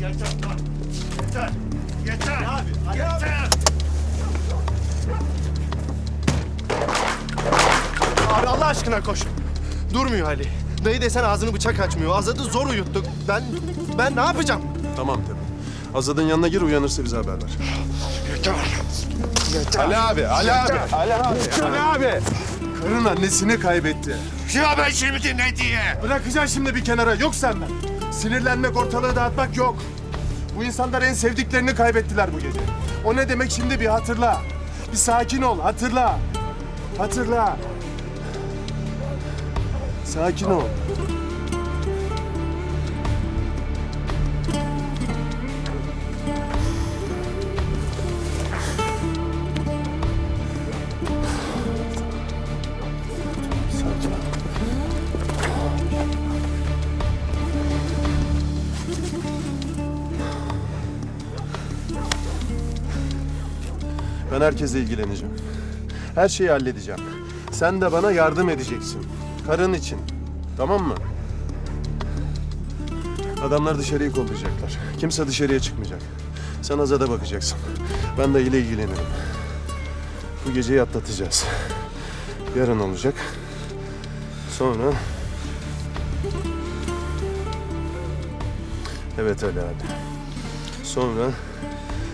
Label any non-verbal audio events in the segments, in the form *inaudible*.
Yeter lan. Yeter. Yeter. abi. Yeter. Abi Allah aşkına koş. Durmuyor Ali. Dayı desen ağzını bıçak açmıyor. Azad'ı zor uyuttuk. Ben ben ne yapacağım? Tamam Tepe. Azad'ın yanına gir uyanırsa bize haber ver. Yeter. Ali abi, Ali abi. Ali abi. Ali abi. Karın annesini kaybetti. Ya ben şimdi ne diye? Bırakacaksın şimdi bir kenara. Yok senden. Sinirlenmek, ortalığı dağıtmak yok. Bu insanlar en sevdiklerini kaybettiler bu gece. O ne demek şimdi bir hatırla. Bir sakin ol, hatırla. Hatırla. Sakin ol. Ben herkesle ilgileneceğim. Her şeyi halledeceğim. Sen de bana yardım edeceksin. Karın için. Tamam mı? Adamlar dışarıyı kollayacaklar. Kimse dışarıya çıkmayacak. Sen Azad'a bakacaksın. Ben de ile ilgilenirim. Bu geceyi atlatacağız. Yarın olacak. Sonra... Evet Ali abi. Sonra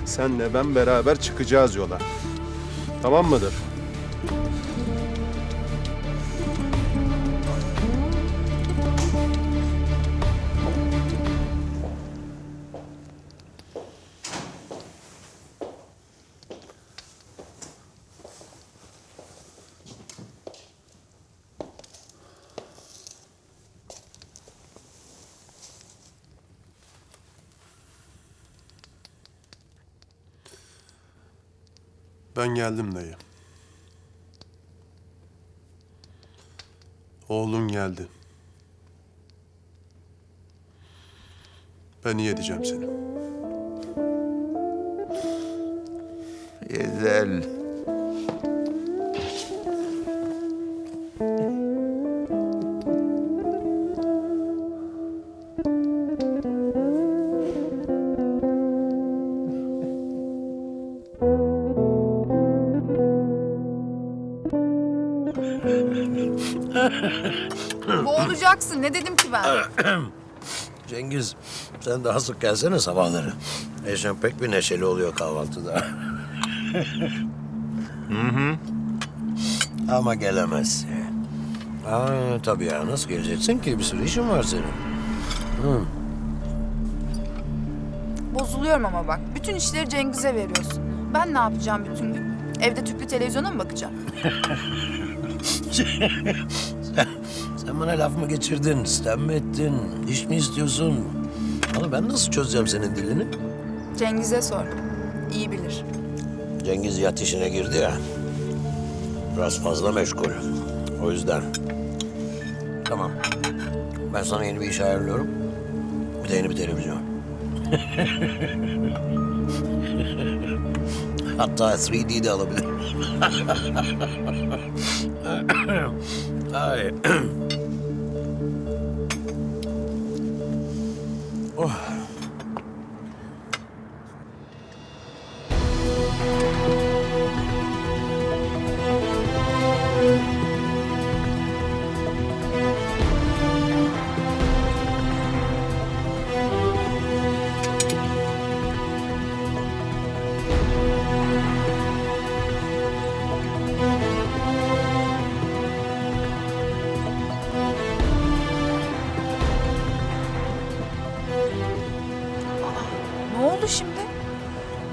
senle ben beraber çıkacağız yola. Tamam mıdır? Ben geldim dayı. Oğlun geldi. Ben iyi edeceğim seni. Güzel. Boğulacaksın. Ne dedim ki ben? *clears throat* Cengiz, sen daha sık gelsene sabahları. Eşen pek bir neşeli oluyor kahvaltıda. *laughs* hı hı. Ama gelemezsin. Aa, tabii ya, nasıl geleceksin ki? Bir sürü işin var senin. Bozuluyorum ama bak. Bütün işleri Cengiz'e veriyorsun. Ben ne yapacağım bütün gün? Evde tüplü televizyona mı bakacağım? *laughs* Sen bana laf mı geçirdin, sistem mi ettin, iş mi istiyorsun? Ama ben nasıl çözeceğim senin dilini? Cengiz'e sor. İyi bilir. Cengiz yat işine girdi ya. Biraz fazla meşgul. O yüzden. Tamam. Ben sana yeni bir iş ayarlıyorum. Bir de yeni bir televizyon. *laughs* Hatta 3D de alabilirim. *laughs* All right. *clears throat* oh.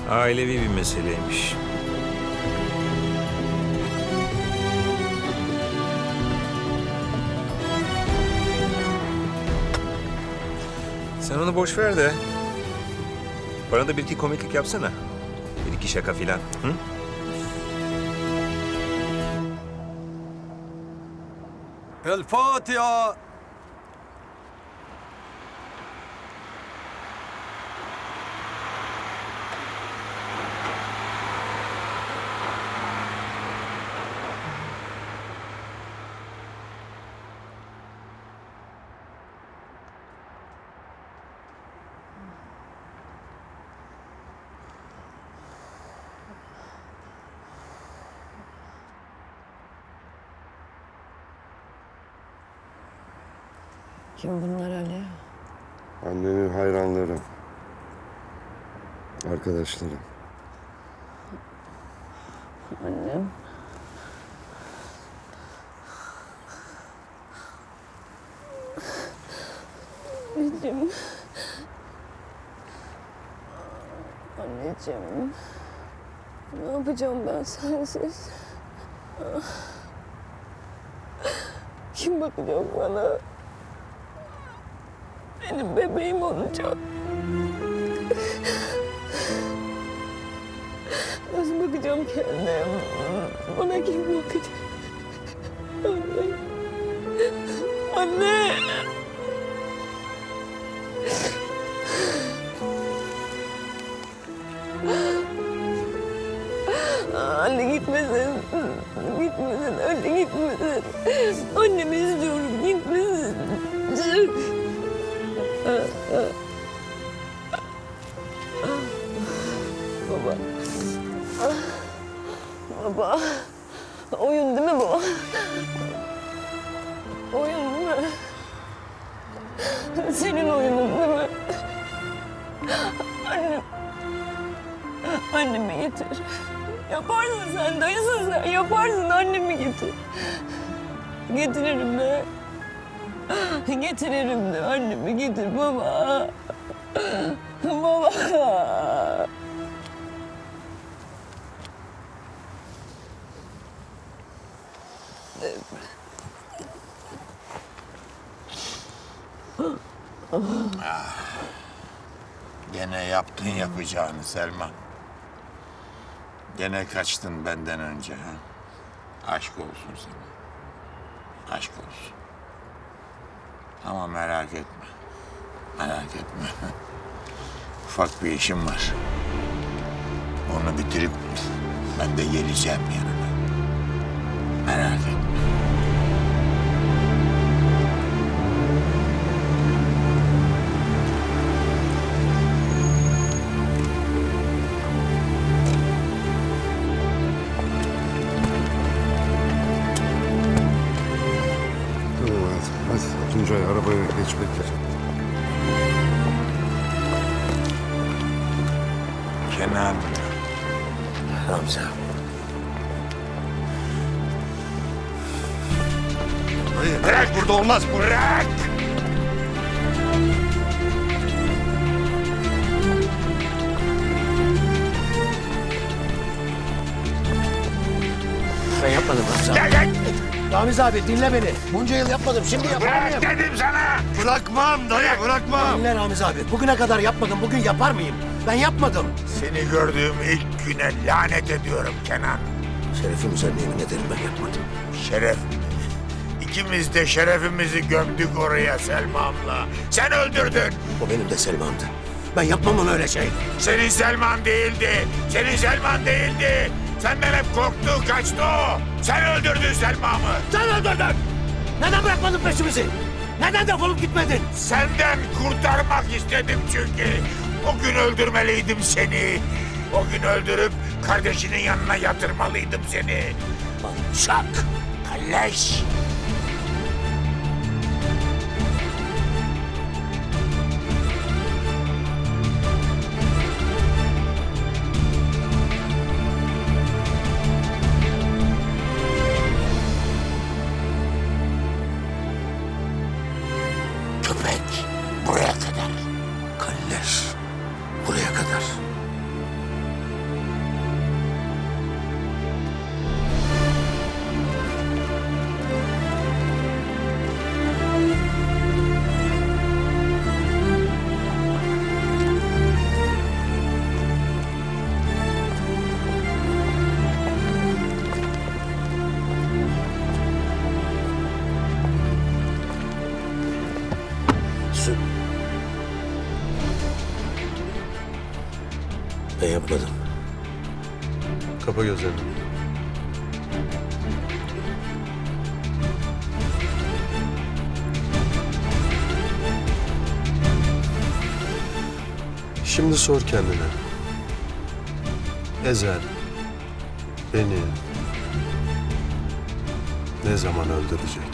Ailevi bir meseleymiş. Sen onu boş ver de. Bana da bir iki komiklik yapsana. Bir iki şaka filan. El Fatiha. Kim bunlar Ali? Annenin hayranları. Arkadaşları. Annem. Anneciğim. Anneciğim. Ne yapacağım ben sensiz? Kim bakacak bana? Benim bebeğim olacak. Nasıl bakacağım kendim? Bana kim bakacak? Anne. Anne. Anne gitmesin. Gitmesin. Anne gitmesin. Annemi istiyorum. Gitmesin. Baba. Baba. Oyun değil mi bu? Oyun değil mi? Senin oyunun değil mi? Annem. Annemi getir. Yaparsın sen, dayısın sen. Yaparsın annemi getir. Getiririm de. *gasps* Getiririm de annemi getir baba. Baba. Gene yaptın yapacağını Selman. Gene kaçtın benden önce ha. Aşk olsun sana. Aşk olsun. Ama merak etme. Merak etme. *laughs* Ufak bir işim var. Onu bitirip ben de geleceğim yanına. Merak etme. Arabaya geç bekle. Kenan. Hamza. Bırak burada olmaz. Bırak. Ben yapmadım Hamza. Gel gel. Ramiz abi dinle beni. Bunca yıl yapmadım. Şimdi? Bırak dedim sana. Bırakmam dayı bırakmam. Dinle Ramiz abi. Bugüne kadar yapmadım. Bugün yapar mıyım? Ben yapmadım. Seni gördüğüm ilk güne lanet ediyorum Kenan. Şerefim üzerine yemin ederim ben yapmadım. Şeref. İkimiz de şerefimizi gömdük oraya Selma'mla. Sen öldürdün. O benim de Selman'dı. Ben yapmam öyle şey. Senin Selman değildi. Senin Selman değildi. Senden hep korktu, kaçtı o. Sen öldürdün Selma'mı. Sen öldürdün. Neden bırakmadın peşimizi? Neden defolup gitmedin? Senden kurtarmak istedim çünkü. O gün öldürmeliydim seni. O gün öldürüp kardeşinin yanına yatırmalıydım seni. Alçak. Kalleş. Kalleş. Yapmadım. Kapa gözlerini. Şimdi sor kendine. Ezel beni ne zaman öldürecek?